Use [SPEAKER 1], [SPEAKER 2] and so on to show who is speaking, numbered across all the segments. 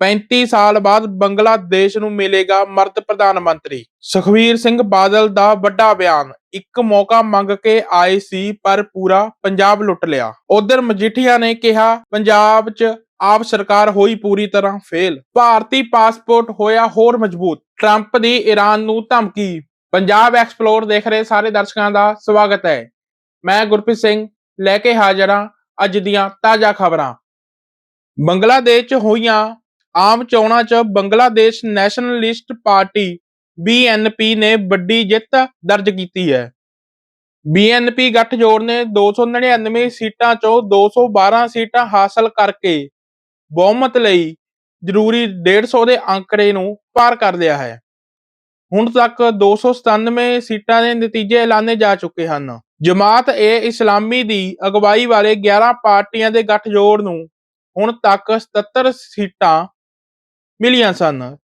[SPEAKER 1] 35 ਸਾਲ ਬਾਅਦ ਬੰਗਲਾਦੇਸ਼ ਨੂੰ ਮਿਲੇਗਾ ਮਰਦ ਪ੍ਰਧਾਨ ਮੰਤਰੀ। ਸੁਖਵੀਰ ਸਿੰਘ ਬਾਦਲ ਦਾ ਵੱਡਾ ਬਿਆਨ, ਇੱਕ ਮੌਕਾ ਮੰਗ ਕੇ ਆਏ ਸੀ, ਪਰ ਪੂਰਾ ਪੰਜਾਬ ਲੁੱਟ ਲਿਆ। ਉਧਰ ਮਜੀਠੀਆ ਨੇ ਕਿਹਾ, ਪੰਜਾਬ 'ਚ ਆਪ ਸਰਕਾਰ ਹੋਈ ਪੂਰੀ ਤਰ੍ਹਾਂ ਫੇਲ। ਭਾਰਤੀ ਪਾਸਪੋਰਟ ਹੋਇਆ ਹੋਰ ਮਜ਼ਬੂਤ। ਟਰੰਪ ਦੀ ਈਰਾਨ ਨੂੰ ਧਮਕੀ। ਪੰਜਾਬ ਐਕਸਪਲੋਰ ਦੇਖ ਰਹੇ ਸਾਰੇ ਦਰਸ਼ਕਾਂ ਦਾ ਸਵਾਗਤ ਹੈ। ਮੈਂ ਗੁਰਪ੍ਰੀਤ ਸਿੰਘ, ਲੈ ਕੇ ਹਾਜ਼ਰ ਹਾਂ ਅੱਜ ਦੀਆਂ ਤਾਜ਼ਾ ਖਬਰਾਂ। ਬੰਗਲਾਦੇਸ਼ 'ਚ ਹੋਈਆਂ ਆਮ ਚੋਣਾਂ 'ਚ ਬੰਗਲਾਦੇਸ਼ ਨੈਸ਼ਨਲਿਸਟ ਪਾਰਟੀ ਬੀਐਨਪੀ ਨੇ ਵੱਡੀ ਜਿੱਤ ਦਰਜ ਕੀਤੀ ਹੈ। ਬੀਐਨਪੀ ਗੱਠਜੋੜ ਨੇ 299 ਸੀਟਾਂ 'ਚੋਂ 212 ਸੀਟਾਂ ਹਾਸਲ ਕਰਕੇ ਬਹੁਮਤ ਲਈ ਜ਼ਰੂਰੀ 150 ਦੇ ਅੰਕੜੇ ਨੂੰ ਪਾਰ ਕਰ ਲਿਆ ਹੈ। ਹੁਣ ਤੱਕ 297 ਸੀਟਾਂ ਦੇ ਨਤੀਜੇ ਐਲਾਨੇ ਜਾ ਚੁੱਕੇ ਹਨ। ਜਮਾਤ ਏ ਇਸਲਾਮੀ ਦੀ ਅਗਵਾਈ ਵਾਲੇ 11 ਪਾਰਟੀਆਂ ਦੇ ਗੱਠਜੋੜ ਨੂੰ ਹੁਣ ਤੱਕ 77 ਸੀਟਾਂ ਮਿਲੀਆਂ ਸਨ।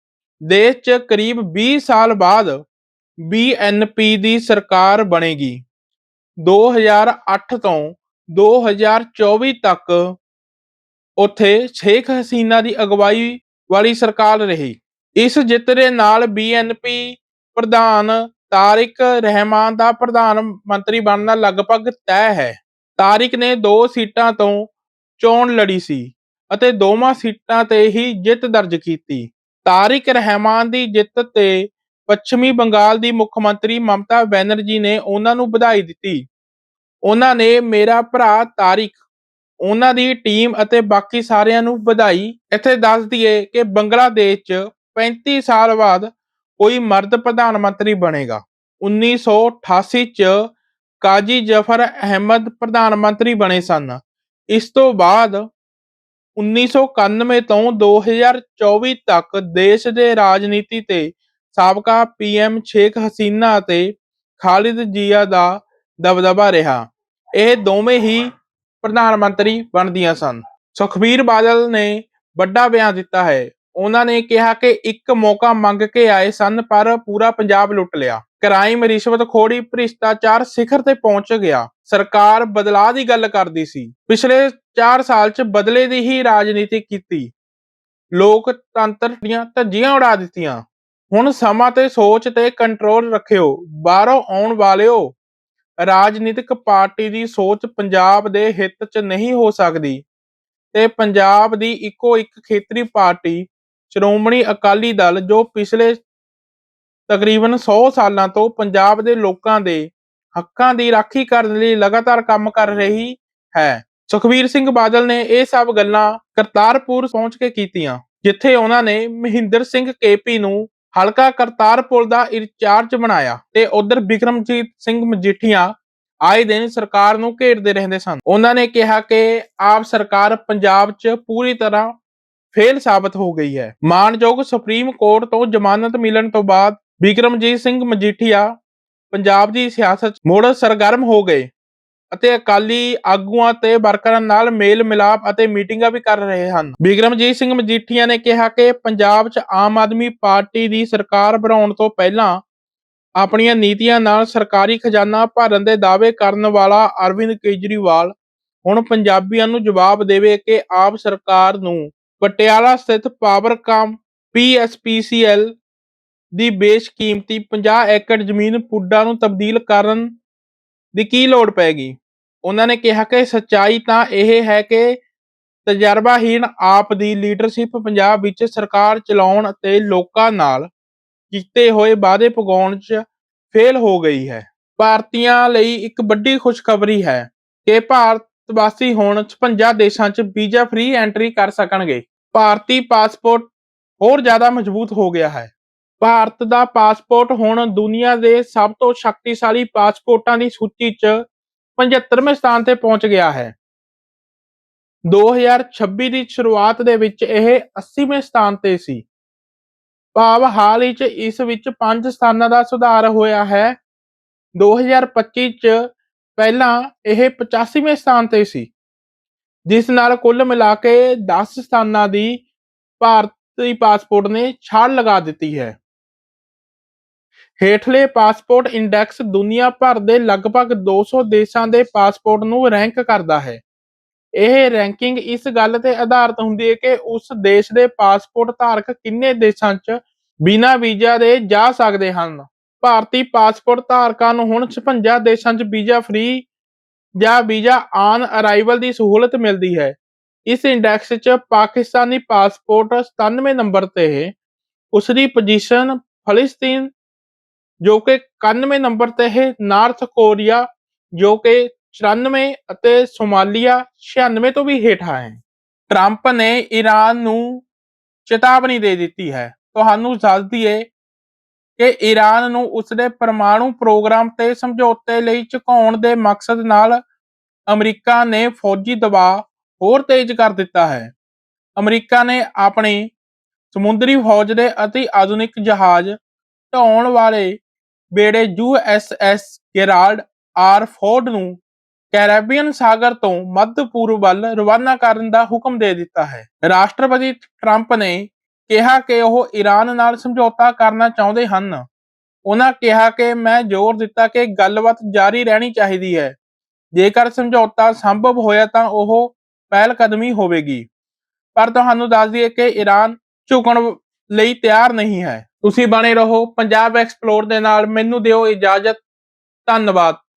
[SPEAKER 1] ਦੇਸ਼ 'ਚ ਕਰੀਬ 20 ਸਾਲ ਬਾਅਦ ਬੀਐਨਪੀ ਦੀ ਸਰਕਾਰ ਬਣੇਗੀ। 2008 ਤੋਂ 2024 ਤੱਕ ਉੱਥੇ ਸ਼ੇਖ ਹਸੀਨਾ ਦੀ ਅਗਵਾਈ ਵਾਲੀ ਸਰਕਾਰ ਰਹੀ। ਇਸ ਜਿੱਤ ਦੇ ਨਾਲ ਬੀਐਨਪੀ ਪ੍ਰਧਾਨ ਤਾਰਿਕ ਰਹਿਮਾਨ ਦਾ ਪ੍ਰਧਾਨ ਮੰਤਰੀ ਬਣਨਾ ਲਗਭਗ ਤੈਅ ਹੈ। ਤਾਰਿਕ ਨੇ ਦੋ ਸੀਟਾਂ ਤੋਂ ਚੋਣ ਲੜੀ ਸੀ। ਅਤੇ ਦੋਵਾਂ ਸੀਟਾਂ ਤੇ ਹੀ ਜਿੱਤ ਦਰਜ ਕੀਤੀ। ਤਾਰਿਕ ਰਹਿਮਾਨ ਦੀ ਜਿੱਤ ਤੇ ਪੱਛਮੀ ਬੰਗਾਲ ਦੀ ਮੁੱਖ ਮੰਤਰੀ ਮਮਤਾ ਬੈਨਰਜੀ ਨੇ ਉਹਨਾਂ ਨੂੰ ਵਧਾਈ ਦਿੱਤੀ। ਉਹਨਾਂ ਨੇ ਮੇਰਾ ਭਰਾ ਤਾਰਿਕ, ਉਹਨਾਂ ਦੀ ਟੀਮ ਅਤੇ ਬਾਕੀ ਸਾਰਿਆਂ ਨੂੰ ਵਧਾਈ। ਇੱਥੇ ਦੱਸ ਦਈਏ ਕਿ ਬੰਗਲਾਦੇਸ਼ 'ਚ 35 ਸਾਲ ਬਾਅਦ ਕੋਈ ਮਰਦ ਪ੍ਰਧਾਨ ਮੰਤਰੀ ਬਣੇਗਾ। 1988 'ਚ ਕਾਜੀ ਜਫਰ ਅਹਿਮਦ ਪ੍ਰਧਾਨ ਮੰਤਰੀ ਬਣੇ ਸਨ। ਇਸ ਤੋਂ ਬਾਅਦ 1991 ਤੋਂ 2024 ਤੱਕ ਦੇਸ਼ ਦੇ ਰਾਜਨੀਤੀ ਤੇ ਸਾਬਕਾ ਪੀਐਮ ਸ਼ੇਖ ਹਸੀਨਾ ਅਤੇ ਖਾਲਿਦ ਜੀਆ ਦਾ ਦਬਦਬਾ ਰਿਹਾ। ਇਹ ਦੋਵੇਂ ਹੀ ਪ੍ਰਧਾਨ ਮੰਤਰੀ ਬਣਦੀਆਂ ਸਨ। ਸੁਖਬੀਰ ਬਾਦਲ ਨੇ ਵੱਡਾ ਬਿਆਨ ਦਿੱਤਾ ਹੈ। ਉਹਨਾਂ ਨੇ ਕਿਹਾ ਕਿ ਇੱਕ ਮੌਕਾ ਮੰਗ ਕੇ ਆਏ ਸਨ, ਪਰ ਪੂਰਾ ਪੰਜਾਬ ਲੁੱਟ ਲਿਆ। ਕ੍ਰਾਈਮ ਰਿਸ਼ਵਤਖੋਰੀ ਭ੍ਰਿਸ਼ਟਾਚਾਰ ਸਿਖਰ ਤੇ ਪਹੁੰਚ ਗਿਆ। ਸਰਕਾਰ ਬਦਲਾਅ ਦੀ ਗੱਲ ਕਰਦੀ ਸੀ। ਪਿਛਲੇ 4 ਸਾਲ 'ਚ ਬਦਲੇ ਦੀ ਹੀ ਰਾਜਨੀਤੀ ਕੀਤੀ। ਲੋਕਤੰਤਰ ਦੀਆਂ ਧੱਜੀਆਂ ਉਡਾ ਦਿੱਤੀਆਂ। ਹੁਣ ਸਮਾਂ ਤੇ ਸੋਚ ਤੇ ਕੰਟਰੋਲ ਰੱਖਿਓ। ਬਾਹਰੋਂ ਆਉਣ ਵਾਲਿਓ, ਰਾਜਨੀਤਿਕ ਪਾਰਟੀ ਦੀ ਸੋਚ ਪੰਜਾਬ ਦੇ ਹਿੱਤ 'ਚ ਨਹੀਂ ਹੋ ਸਕਦੀ। ਤੇ ਪੰਜਾਬ ਦੀ ਇੱਕੋ ਇੱਕ ਖੇਤਰੀ ਪਾਰਟੀ ਸ਼੍ਰੋਮਣੀ ਅਕਾਲੀ ਦਲ ਜੋ ਪਿਛਲੇ ਤਕਰੀਬਨ 100 ਸਾਲਾਂ ਤੋਂ ਪੰਜਾਬ ਦੇ ਲੋਕਾਂ ਦੇ ਹੱਕਾਂ ਦੀ ਰਾਖੀ ਕਰਨ ਲਈ ਲਗਾਤਾਰ ਕੰਮ ਕਰ ਰਹੀ ਹੈ। ਸੁਖਵੀਰ ਸਿੰਘ ਬਾਦਲ ਨੇ ਇਹ ਸਭ ਗੱਲਾਂ ਕਰਤਾਰਪੁਰ ਪਹੁੰਚ ਕੇ ਕੀਤੀਆਂ, ਜਿੱਥੇ ਉਹਨਾਂ ਨੇ ਮਹਿੰਦਰ ਸਿੰਘ ਕੇਪੀ ਨੂੰ ਹਲਕਾ ਕਰਤਾਰਪੁਰ ਦਾ ਇੰਚਾਰਜ ਬਣਾਇਆ ਤੇ ਉਧਰ ਵਿਕਰਮਜੀਤ ਸਿੰਘ ਮਜੀਠੀਆ ਆਏ ਦਿਨ ਸਰਕਾਰ ਨੂੰ ਘੇਰਦੇ ਰਹਿੰਦੇ ਸਨ। ਉਹਨਾਂ ਨੇ ਕਿਹਾ ਕਿ ਆਪ ਸਰਕਾਰ ਪੰਜਾਬ 'ਚ ਪੂਰੀ ਤਰ੍ਹਾਂ ਫੇਲ ਸਾਬਤ ਹੋ ਗਈ ਹੈ। ਮਾਨਯੋਗ ਸੁਪਰੀਮ ਕੋਰਟ ਤੋਂ ਜ਼ਮਾਨਤ ਮਿਲਣ ਤੋਂ ਬਾਅਦ ਵਿਕਰਮਜੀਤ ਸਿੰਘ ਮਜੀਠੀਆ ਪੰਜਾਬ ਦੀ ਸਿਆਸਤ 'ਚ ਸਰਗਰਮ ਹੋ ਗਏ ਅਤੇ ਅਕਾਲੀ ਆਗੂਆਂ ਤੇ ਵਰਕਰਾਂ ਨਾਲ ਮੇਲ ਮਿਲਾਪ ਅਤੇ ਮੀਟਿੰਗਾਂ ਵੀ ਕਰ ਰਹੇ ਹਨ। ਬਿਕਰਮਜੀਤ ਸਿੰਘ ਮਜੀਠੀਆ ਨੇ ਕਿਹਾ ਕਿ ਪੰਜਾਬ 'ਚ ਆਮ ਆਦਮੀ ਪਾਰਟੀ ਦੀ ਸਰਕਾਰ ਬਣਾਉਣ ਤੋਂ ਪਹਿਲਾਂ ਆਪਣੀਆਂ ਨੀਤੀਆਂ ਨਾਲ ਸਰਕਾਰੀ ਖਜ਼ਾਨਾ ਭਰਨ ਦੇ ਦਾਅਵੇ ਕਰਨ ਵਾਲਾ ਅਰਵਿੰਦ ਕੇਜਰੀਵਾਲ ਹੁਣ ਪੰਜਾਬੀਆਂ ਨੂੰ ਜਵਾਬ ਦੇਵੇ ਕਿ ਆਪ ਸਰਕਾਰ ਨੂੰ ਪਟਿਆਲਾ ਸਥਿਤ ਪਾਵਰਕਾਮ ਪੀਐਸਪੀਸੀਐਲ ਦੀ ਬੇਸ਼ਕੀਮਤੀ 50 ਏਕੜ ਜ਼ਮੀਨ ਪੁੱਡਾ ਨੂੰ ਤਬਦੀਲ ਕਰਨ ਦੀ ਕੀ ਲੋੜ ਪੈਗੀ ਉਹਨਾਂ ਨੇ ਕਿਹਾ ਕਿ ਸੱਚਾਈ ਤਾਂ ਇਹ ਹੈ ਕਿ ਤਜਰਬਾਹੀਣ ਆਪ ਦੀ ਲੀਡਰਸ਼ਿਪ ਪੰਜਾਬ ਵਿੱਚ ਸਰਕਾਰ ਚਲਾਉਣ ਅਤੇ ਲੋਕਾਂ ਨਾਲ ਕੀਤੇ ਹੋਏ ਵਾਅਦੇ ਪੁਗਾਉਣ 'ਚ ਫੇਲ ਹੋ ਗਈ ਹੈ। ਭਾਰਤੀਆਂ ਲਈ ਇੱਕ ਵੱਡੀ ਖੁਸ਼ਖਬਰੀ ਹੈ ਕਿ ਭਾਰਤ ਵਾਸੀ ਹੁਣ 56 ਦੇਸ਼ਾਂ 'ਚ ਵੀਜ਼ਾ ਫ੍ਰੀ ਐਂਟਰੀ ਕਰ ਸਕਣਗੇ। ਭਾਰਤੀ ਪਾਸਪੋਰਟ ਹੋਰ ਜ਼ਿਆਦਾ ਮਜ਼ਬੂਤ ਹੋ ਗਿਆ ਹੈ। ਭਾਰਤ ਦਾ ਪਾਸਪੋਰਟ ਹੁਣ ਦੁਨੀਆ ਦੇ ਸਭ ਤੋਂ ਸ਼ਕਤੀਸ਼ਾਲੀ ਪਾਸਪੋਰਟਾਂ ਦੀ ਸੂਚੀ 'ਚ 75ਵੇਂ ਸਥਾਨ ਤੇ ਪਹੁੰਚ ਗਿਆ ਹੈ। 2026 ਦੀ ਸ਼ੁਰੂਆਤ ਦੇ ਵਿੱਚ ਇਹ 80ਵੇਂ ਸਥਾਨ ਤੇ ਸੀ। ਭਾਵ ਹਾਲ ਹੀ 'ਚ ਇਸ ਵਿੱਚ 5 ਸਥਾਨਾਂ ਦਾ ਸੁਧਾਰ ਹੋਇਆ ਹੈ। 2025 'ਚ ਪਹਿਲਾਂ ਇਹ 85ਵੇਂ ਸਥਾਨ ਤੇ ਸੀ। ਜਿਸ ਨਾਲ ਕੁੱਲ ਮਿਲਾ ਕੇ 10 ਸਥਾਨਾਂ ਦੀ ਭਾਰਤੀ ਪਾਸਪੋਰਟ ਨੇ ਛਾਲ ਲਗਾ ਦਿੱਤੀ ਹੈ। ਹੇਠਲੇ ਪਾਸਪੋਰਟ ਇੰਡੈਕਸ ਦੁਨੀਆ ਭਰ ਦੇ ਲਗਭਗ 200 ਦੇਸ਼ਾਂ ਦੇ ਪਾਸਪੋਰਟ ਨੂੰ ਰੈਂਕ ਕਰਦਾ ਹੈ। ਇਹ ਰੈਂਕਿੰਗ ਇਸ ਗੱਲ ਤੇ ਆਧਾਰਿਤ ਹੁੰਦੀ ਹੈ ਕਿ ਉਸ ਦੇਸ਼ ਦੇ ਪਾਸਪੋਰਟ ਧਾਰਕ ਕਿੰਨੇ ਦੇਸ਼ਾਂ 'ਚ ਬਿਨਾਂ ਵੀਜ਼ਾ ਦੇ ਜਾ ਸਕਦੇ ਹਨ। ਭਾਰਤੀ ਪਾਸਪੋਰਟ ਧਾਰਕਾਂ ਨੂੰ ਹੁਣ 56 ਦੇਸ਼ਾਂ 'ਚ ਵੀਜ਼ਾ ਫ੍ਰੀ ਜਾਂ ਵੀਜ਼ਾ ਆਨ ਅਰਾਈਵਲ ਦੀ ਸਹੂਲਤ ਮਿਲਦੀ ਹੈ। ਇਸ ਇੰਡੈਕਸ 'ਚ ਪਾਕਿਸਤਾਨੀ ਪਾਸਪੋਰਟ 97 ਨੰਬਰ ਤੇ ਹੈ। ਉਸ ਦੀ ਪੋਜੀਸ਼ਨ ਫਲਸਤੀਨ, ਜੋ ਕਿ 91 ਨੰਬਰ ਤੇ ਹੈ, ਨਾਰਥ ਕੋਰੀਆ, ਜੋ ਕਿ 94 ਅਤੇ ਸੋਮਾਲੀਆ 96 ਤੋਂ ਵੀ ਹੇਠਾਂ ਹੈ। ਟਰੰਪ ਨੇ ਈਰਾਨ ਨੂੰ ਚੇਤਾਵਨੀ ਦੇ ਦਿੱਤੀ ਹੈ। ਤੁਹਾਨੂੰ ਦੱਸ ਦਈਏ ਕਿ ਈਰਾਨ ਨੂੰ ਉਸਦੇ ਪਰਮਾਣੂ ਪ੍ਰੋਗਰਾਮ ਤੇ ਸਮਝੌਤੇ ਲਈ ਝੁਕਾਉਣ ਦੇ ਮਕਸਦ ਨਾਲ ਅਮਰੀਕਾ ਨੇ ਫੌਜੀ ਦਬਾਅ ਹੋਰ ਤੇਜ਼ ਕਰ ਦਿੱਤਾ ਹੈ। ਅਮਰੀਕਾ ਨੇ ਆਪਣੀ ਸਮੁੰਦਰੀ ਫੌਜ ਦੇ ਅਤੀ ਆਧੁਨਿਕ ਜਹਾਜ਼ ਢਾਉਣ ਵਾਲੇ ਬੇੜੇ ਯੂਐਸਐਸ ਗੈਰਾਲਡ ਆਰ ਫੋਰਡ ਨੂੰ ਕੈਰੇਬੀਅਨ ਸਾਗਰ ਤੋਂ ਮੱਧ ਪੂਰਬ ਵੱਲ ਰਵਾਨਾ ਕਰਨ ਦਾ ਹੁਕਮ ਦੇ ਦਿੱਤਾ ਹੈ। ਰਾਸ਼ਟਰਪਤੀ ਟਰੰਪ ਨੇ ਕਿਹਾ ਕਿ ਉਹ ਈਰਾਨ ਨਾਲ ਸਮਝੌਤਾ ਕਰਨਾ ਚਾਹੁੰਦੇ ਹਨ। ਉਹਨਾਂ ਕਿਹਾ ਕਿ ਮੈਂ ਜ਼ੋਰ ਦਿੱਤਾ ਕਿ ਗੱਲਬਾਤ ਜਾਰੀ ਰਹਿਣੀ ਚਾਹੀਦੀ ਹੈ। ਜੇਕਰ ਸਮਝੌਤਾ ਸੰਭਵ ਹੋਇਆ ਤਾਂ ਉਹ ਪਹਿਲ ਕਦਮੀ ਹੋਵੇਗੀ। ਪਰ ਤੁਹਾਨੂੰ ਦੱਸ ਦਈਏ ਕਿ ਈਰਾਨ ਝੁਕਣ ਲਈ ਤਿਆਰ ਨਹੀਂ ਹੈ। ਤੁਸੀਂ ਬਣੇ ਰਹੋ। ਪੰਜਾਬ ਐਕਸਪਲੋਰ ਦੇ ਨਾਲ ਮੈਨੂੰ ਦਿਓ ਇਜਾਜ਼ਤ। ਧੰਨਵਾਦ।